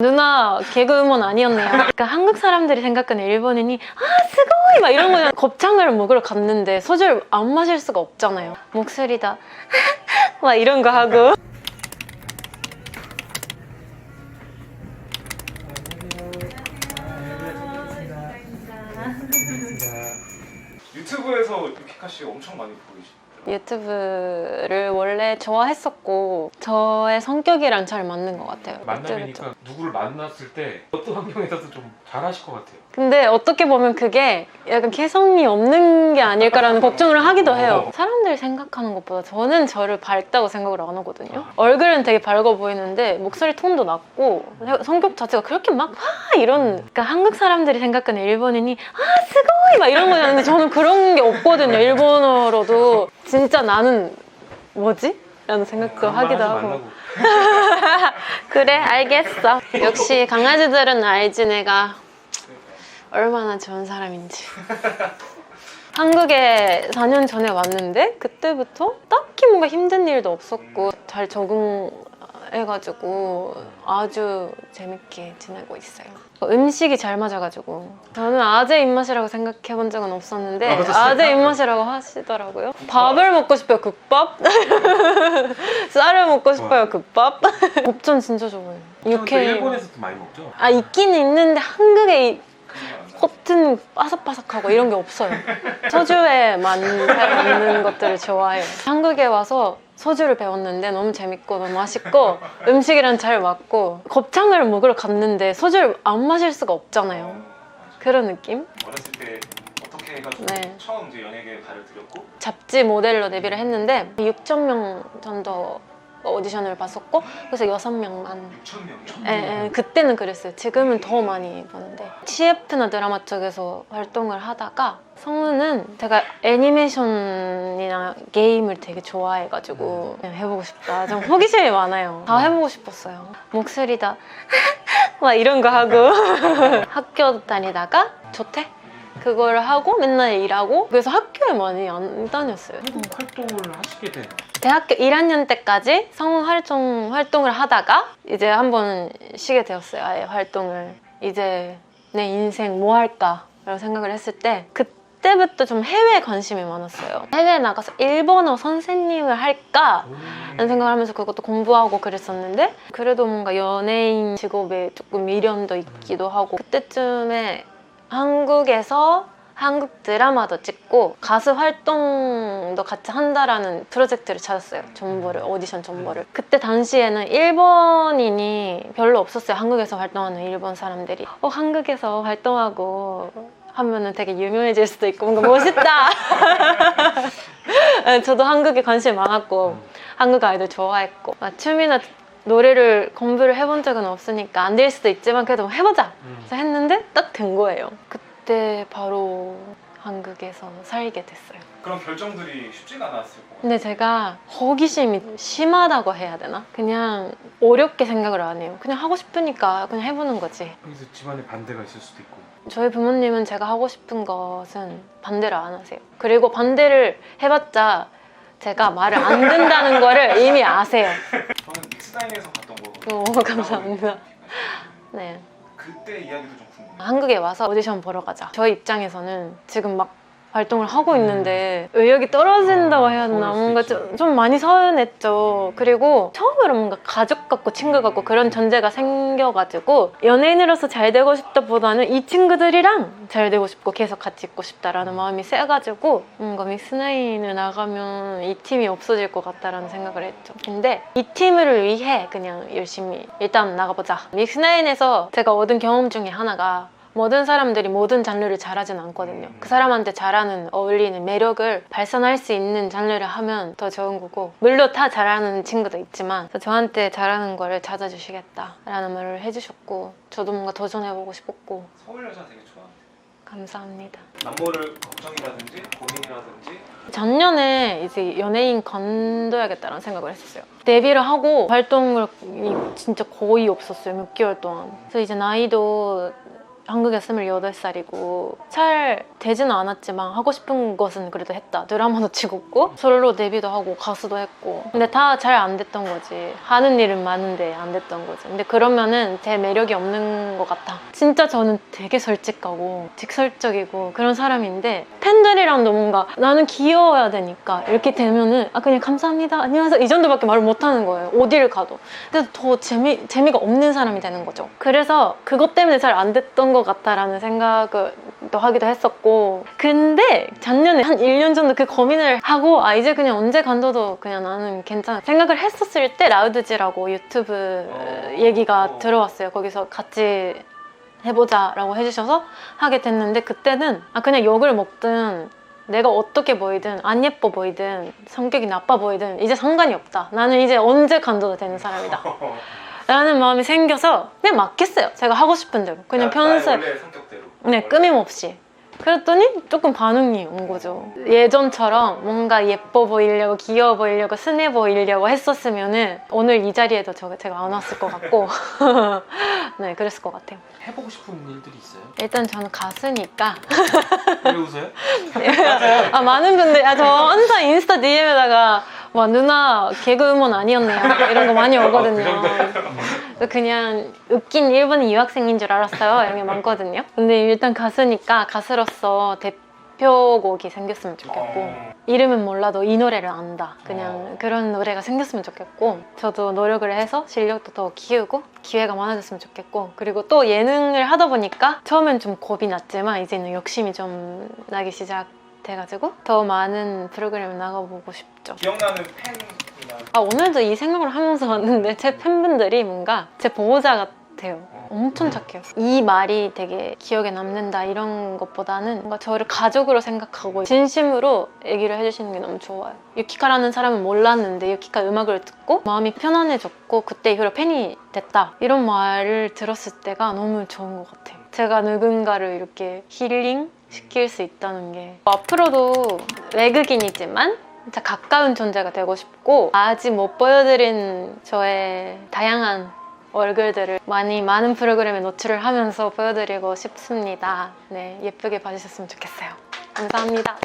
누나 개그 음원 아니었네요. 그러니까 한국 사람들이 생각하는 일본인이 아 스고이 막 이런 거냐 곱창을 먹으러 갔는데 소주를 안 마실 수가 없잖아요. 목소리다 막 이런 거 하고 유튜브에서 유키카 씨 엄청 많이 보이시더라고요. 유튜브를 원래 좋아했었고 저의 성격이랑 잘 맞는 것 같아요. 만남이니까 누구를 만났을 때 어떤 환경에서도 좀 잘하실 것 같아요. 근데 어떻게 보면 그게 약간 개성이 없는 게 아닐까라는 걱정을 하기도 해요. 어. 사람들이 생각하는 것보다 저는 저를 밝다고 생각을 안 하거든요. 얼굴은 되게 밝아 보이는데 목소리 톤도 낮고 성격 자체가 그렇게 막 와 이런 그러니까 한국 사람들이 생각하는 일본인이 아 스고이 막 이런 거였는데 저는 그런 게 없거든요. 일본어로도 진짜 나는 뭐지? 라는 생각도 하기도 만나서 하고. 그래 알겠어 역시 강아지들은 알지 내가 얼마나 좋은 사람인지 한국에 4년 전에 왔는데 그때부터 딱히 뭔가 힘든 일도 없었고 잘 적응 해가지고 아주 재밌게 지내고 있어요 음식이 잘 맞아가지고 저는 아재 입맛이라고 생각해 본 적은 없었는데 아? 아재 입맛이라고 하시더라고요 밥을 먹고 싶어요 국밥 쌀을 먹고 싶어요 국밥 곱창 진짜 좋아해요 또 육회 일본에서도 많이 먹죠. 아 있긴 있는데 한국에 이 겉은 바삭바삭하고 이런 게 없어요. 소주에만 있는 것들을 좋아해요. 한국에 와서 소주를 배웠는데 너무 재밌고 너무 맛있고 음식이랑 잘 맞고 곱창을 먹으러 갔는데 소주를 안 마실 수가 없잖아요. 그런 느낌? 어렸을 때 어떻게 해가지고 네. 처음 이제 연예계에 발을 들였고 잡지 모델로 데뷔를 했는데 6천 명 정도 오디션을 봤었고 그래서 6명만 6천 명. 예, 예, 그때는 그랬어요. 지금은 더 많이 보는데 CF나 드라마 쪽에서 활동을 하다가 성우는 제가 애니메이션이나 게임을 되게 좋아해가지고 그냥 해보고 싶다. 좀 호기심이 많아요. 다 해보고 싶었어요. 목소리 다 막 이런 거 하고 학교 다니다가 조퇴 그걸 하고 맨날 일하고 그래서 학교에 많이 안 다녔어요. 한국 활동을 하시게 된 대학교 1학년 때까지 성우 활동, 활동을 하다가 이제 한번 쉬게 되었어요. 아예 활동을. 이제 내 인생 뭐 할까? 라고 생각을 했을 때 그때부터 좀 해외에 관심이 많았어요. 해외에 나가서 일본어 선생님을 할까? 라는 생각을 하면서 그것도 공부하고 그랬었는데 그래도 뭔가 연예인 직업에 조금 미련도 있기도 하고 그때쯤에 한국에서 한국 드라마도 찍고 가수 활동도 같이 한다라는 프로젝트를 찾았어요. 정보를 오디션 정보를. 그때 당시에는 일본인이 별로 없었어요. 한국에서 활동하는 일본 사람들이. 어 한국에서 활동하고 하면은 되게 유명해질 수도 있고 뭔가 멋있다. 네, 저도 한국에 관심이 많았고 한국 아이돌 좋아했고 막 춤이나 노래를 공부를 해본 적은 없으니까 안 될 수도 있지만 그래도 해보자. 음. 그래서 했는데 딱 된 거예요. 그 때 바로 한국에서 살게 됐어요. 그런 결정들이 쉽지가 않았을 것 같아요. 근데 제가 호기심이 심하다고 해야 되나? 그냥 어렵게 생각을 안 해요. 그냥 하고 싶으니까 그냥 해보는 거지. 여기서 집안에 반대가 있을 수도 있고. 저희 부모님은 제가 하고 싶은 것은 반대를 안 하세요. 그리고 반대를 해봤자 제가 말을 안 듣는다는 거를 이미 아세요. 저는 믹스다인에서 봤던 거거든요. 오, 감사합니다. 네. 그때 이야기도 좀 궁금해요. 한국에 와서 오디션 보러 가자. 저희 입장에서는 지금 막 활동을 하고 있는데 의욕이 떨어진다고 해야 되나 서운할 수 뭔가. 좀, 좀 많이 서운했죠. 그리고 처음으로 뭔가 가족 같고 친구 같고 그런 전제가 생겨가지고 연예인으로서 잘 되고 싶다 보다는 이 친구들이랑 잘 되고 싶고 계속 같이 있고 싶다라는 마음이 세가지고 뭔가 믹스나인을 나가면 이 팀이 없어질 것 같다라는 생각을 했죠. 근데 이 팀을 위해 그냥 열심히 일단 나가보자. 믹스나인에서 제가 얻은 경험 중에 하나가 모든 사람들이 모든 장르를 잘하진 않거든요. 그 사람한테 잘하는 어울리는 매력을 발산할 수 있는 장르를 하면 더 좋은 거고 물론 다 잘하는 친구도 있지만 저한테 잘하는 거를 찾아주시겠다라는 말을 해주셨고 저도 뭔가 도전해보고 싶었고 서울 여자 되게 좋아하는데 감사합니다. 남모를 걱정이라든지 고민이라든지 작년에 이제 연예인 건둬야겠다라는 생각을 했었어요. 데뷔를 하고 활동을 이- 진짜 거의 없었어요. 몇 개월 동안. 그래서 이제 나이도 한국에 28살이고 잘 되지는 않았지만 하고 싶은 것은 그래도 했다. 드라마도 찍었고 솔로 데뷔도 하고 가수도 했고 근데 다 잘 안 됐던 거지. 하는 일은 많은데 안 됐던 거지. 근데 그러면은 제 매력이 없는 것 같아. 진짜 저는 되게 솔직하고 직설적이고 그런 사람인데 팬들이랑도 뭔가 나는 귀여워야 되니까 이렇게 되면은 아 그냥 감사합니다 안녕하세요 이 정도밖에 말을 못 하는 거예요. 어디를 가도. 근데 더 재미 재미가 없는 사람이 되는 거죠. 그래서 그것 때문에 잘 안 됐던 것 같다라는 생각을 또 하기도 했었고 근데 작년에 한 1년 정도 그 고민을 하고 아 이제 그냥 언제 간다도 그냥 나는 괜찮아 생각을 했었을 때 라우드지라고 유튜브 어. 얘기가 어. 들어왔어요 거기서 같이 해보자 라고 해주셔서 하게 됐는데 그때는 아 그냥 욕을 먹든 내가 어떻게 보이든 안 예뻐 보이든 성격이 나빠 보이든 이제 상관이 없다 나는 이제 언제 간다도 되는 사람이다 라는 마음이 생겨서 그냥 맡겼어요 제가 하고 싶은 대로 그냥 원래 성격대로. 네. 끊임없이. 그랬더니 조금 반응이 온 거죠. 예전처럼 뭔가 예뻐 보이려고 귀여워 보이려고 순해 보이려고 했었으면은 오늘 이 자리에도 저, 제가 안 왔을 것 같고 네 그랬을 것 같아요. 해보고 싶은 일들이 있어요? 일단 저는 가수니까 왜 웃어요? 아 많은 분들 아, 저 항상 인스타 DM에다가 와 누나 개그 음원 아니었네요 이런 거 많이 오거든요. 그래서 그냥 웃긴 일본 유학생인 줄 알았어요. 이런 게 많거든요. 근데 일단 가수니까 가수로서 대표 곡이 생겼으면 좋겠고 어. 이름은 몰라도 이 노래를 안다. 그냥 어. 그런 노래가 생겼으면 좋겠고 저도 노력을 해서 실력도 더 키우고 기회가 많아졌으면 좋겠고 그리고 또 예능을 하다 보니까 처음엔 좀 겁이 났지만 이제는 욕심이 좀 나기 시작돼가지고 더 많은 프로그램을 나가보고 싶죠. 기억나는 팬이나 아 오늘도 이 생각을 하면서 왔는데 제 팬분들이 뭔가 제 보호자 같 아요. 엄청 착해요. 이 말이 되게 기억에 남는다 이런 것보다는 뭔가 저를 가족으로 생각하고 진심으로 얘기를 해주시는 게 너무 좋아요. 유키카라는 사람은 몰랐는데 유키카 음악을 듣고 마음이 편안해졌고 그때 이후로 팬이 됐다 이런 말을 들었을 때가 너무 좋은 것 같아요. 제가 누군가를 이렇게 힐링 시킬 수 있다는 게 앞으로도 외국인이지만 진짜 가까운 존재가 되고 싶고 아직 못 보여드린 저의 다양한 얼굴들을 많이 많은 프로그램에 노출을 하면서 보여드리고 싶습니다. 네, 예쁘게 봐주셨으면 좋겠어요. 감사합니다.